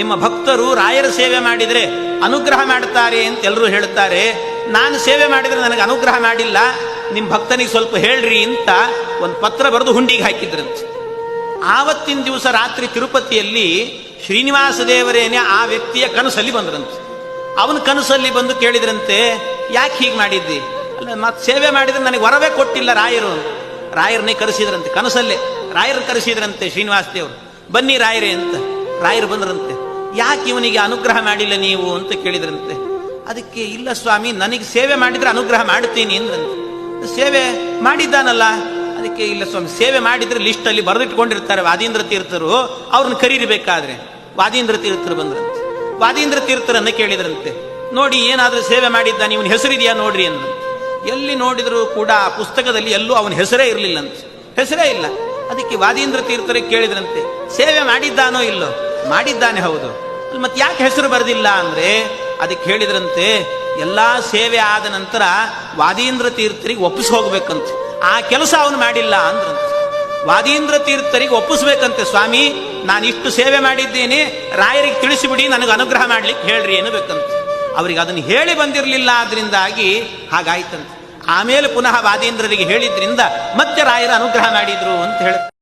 ನಿಮ್ಮ ಭಕ್ತರು ರಾಯರ ಸೇವೆ ಮಾಡಿದರೆ ಅನುಗ್ರಹ ಮಾಡುತ್ತಾರೆ ಅಂತ ಎಲ್ಲರೂ ಹೇಳುತ್ತಾರೆ ನಾನು ಸೇವೆ ಮಾಡಿದರೆ ನನಗೆ ಅನುಗ್ರಹ ಮಾಡಿಲ್ಲ. ನಿಮ್ಮ ಭಕ್ತನಿಗೆ ಸ್ವಲ್ಪ ಹೇಳ್ರಿ ಅಂತ ಒಂದು ಪತ್ರ ಬರೆದು ಹುಂಡಿಗೆ ಹಾಕಿದ್ರಂತೆ. ಆವತ್ತಿನ ದಿವಸ ರಾತ್ರಿ ತಿರುಪತಿಯಲ್ಲಿ ಶ್ರೀನಿವಾಸ ದೇವರೇನೆ ಆ ವ್ಯಕ್ತಿಯ ಕನಸಲ್ಲಿ ಬಂದ್ರಂತೆ. ಅವನ ಕನಸಲ್ಲಿ ಬಂದು ಕೇಳಿದ್ರಂತೆ, ಯಾಕೆ ಹೀಗೆ ಮಾಡಿದ್ದಿ? ಅಲ್ಲ ಮತ್ತೆ ಸೇವೆ ಮಾಡಿದ್ರೆ ನನಗೆ ವರವೇ ಕೊಟ್ಟಿಲ್ಲ ರಾಯರು. ರಾಯರನ್ನೇ ಕರೆಸಿದ್ರಂತೆ, ಕನಸಲ್ಲೇ. ರಾಯರನ್ನ ಕರೆಸಿದ್ರಂತೆ ಶ್ರೀನಿವಾಸ ದೇವರು. ಬನ್ನಿ ರಾಯರೇ ಅಂತ ರಾಯರು ಬಂದ್ರಂತೆ. ಯಾಕೆ ಇವನಿಗೆ ಅನುಗ್ರಹ ಮಾಡಿಲ್ಲ ನೀವು ಅಂತ ಕೇಳಿದ್ರಂತೆ. ಅದಕ್ಕೆ, ಇಲ್ಲ ಸ್ವಾಮಿ, ನನಗೆ ಸೇವೆ ಮಾಡಿದ್ರೆ ಅನುಗ್ರಹ ಮಾಡ್ತೀನಿ ಅಂದ್ರಂತೆ. ಸೇವೆ ಮಾಡಿದ್ದಾನಲ್ಲ, ಅದಕ್ಕೆ, ಇಲ್ಲ ಸ್ವಾಮಿ, ಸೇವೆ ಮಾಡಿದ್ರೆ ಲಿಸ್ಟಲ್ಲಿ ಬರೆದಿಟ್ಕೊಂಡಿರ್ತಾರೆ ವಾದೀಂದ್ರ ತೀರ್ಥರು, ಅವ್ರನ್ನ ಕರೀರಿಬೇಕಾದ್ರೆ. ವಾದೀಂದ್ರ ತೀರ್ಥರು ಬಂದ್ರಂತೆ. ವಾದೀಂದ್ರ ತೀರ್ಥರನ್ನ ಕೇಳಿದ್ರಂತೆ. ನೋಡಿ, ಏನಾದ್ರೂ ಸೇವೆ ಮಾಡಿದ್ದಾನೆ, ಇವನ ಹೆಸರಿದೆಯಾ ನೋಡ್ರಿ ಅಂದ್ರಂತೆ. ಎಲ್ಲಿ ನೋಡಿದರೂ ಕೂಡ ಆ ಪುಸ್ತಕದಲ್ಲಿ ಎಲ್ಲೂ ಅವನ ಹೆಸರೇ ಇರಲಿಲ್ಲಂತೆ. ಹೆಸರೇ ಇಲ್ಲ. ಅದಕ್ಕೆ ವಾದೀಂದ್ರ ತೀರ್ಥರಿಗೆ ಕೇಳಿದ್ರಂತೆ. ಸೇವೆ ಮಾಡಿದ್ದಾನೋ ಇಲ್ಲೋ? ಮಾಡಿದ್ದಾನೆ ಹೌದು. ಮತ್ತೆ ಯಾಕೆ ಹೆಸರು ಬರೆದಿಲ್ಲ ಅಂದ್ರೆ ಅದಕ್ಕೆ ಹೇಳಿದ್ರಂತೆ, ಎಲ್ಲಾ ಸೇವೆ ಆದ ನಂತರ ವಾದೀಂದ್ರ ತೀರ್ಥರಿಗೆ ಒಪ್ಪಿಸಿ ಹೋಗ್ಬೇಕಂತೆ. ಆ ಕೆಲಸ ಅವನು ಮಾಡಿಲ್ಲ ಅಂದ್ರಂತ. ವಾದೀಂದ್ರ ತೀರ್ಥರಿಗೆ ಒಪ್ಪಿಸ್ಬೇಕಂತೆ, ಸ್ವಾಮಿ, ನಾನು ಇಷ್ಟು ಸೇವೆ ಮಾಡಿದ್ದೇನೆ, ರಾಯರಿಗೆ ತಿಳಿಸಿಬಿಡಿ, ನನಗೆ ಅನುಗ್ರಹ ಮಾಡ್ಲಿಕ್ಕೆ ಹೇಳ್ರಿ ಅನ್ನಬೇಕಂತೆ ಅವರಿಗೆ ಅದನ್ನು ಹೇಳಿ ಬಂದಿರಲಿಲ್ಲ ಆದ್ರಿಂದಾಗಿ ಹಾಗಾಯ್ತಂತೆ. ಆಮೇಲೆ ಪುನಃ ವಾದೀಂದ್ರರಿಗೆ ಹೇಳಿದ್ರಿಂದ ಮತ್ತೆ ರಾಯರ ಅನುಗ್ರಹ ಮಾಡಿದ್ರು ಅಂತ ಹೇಳ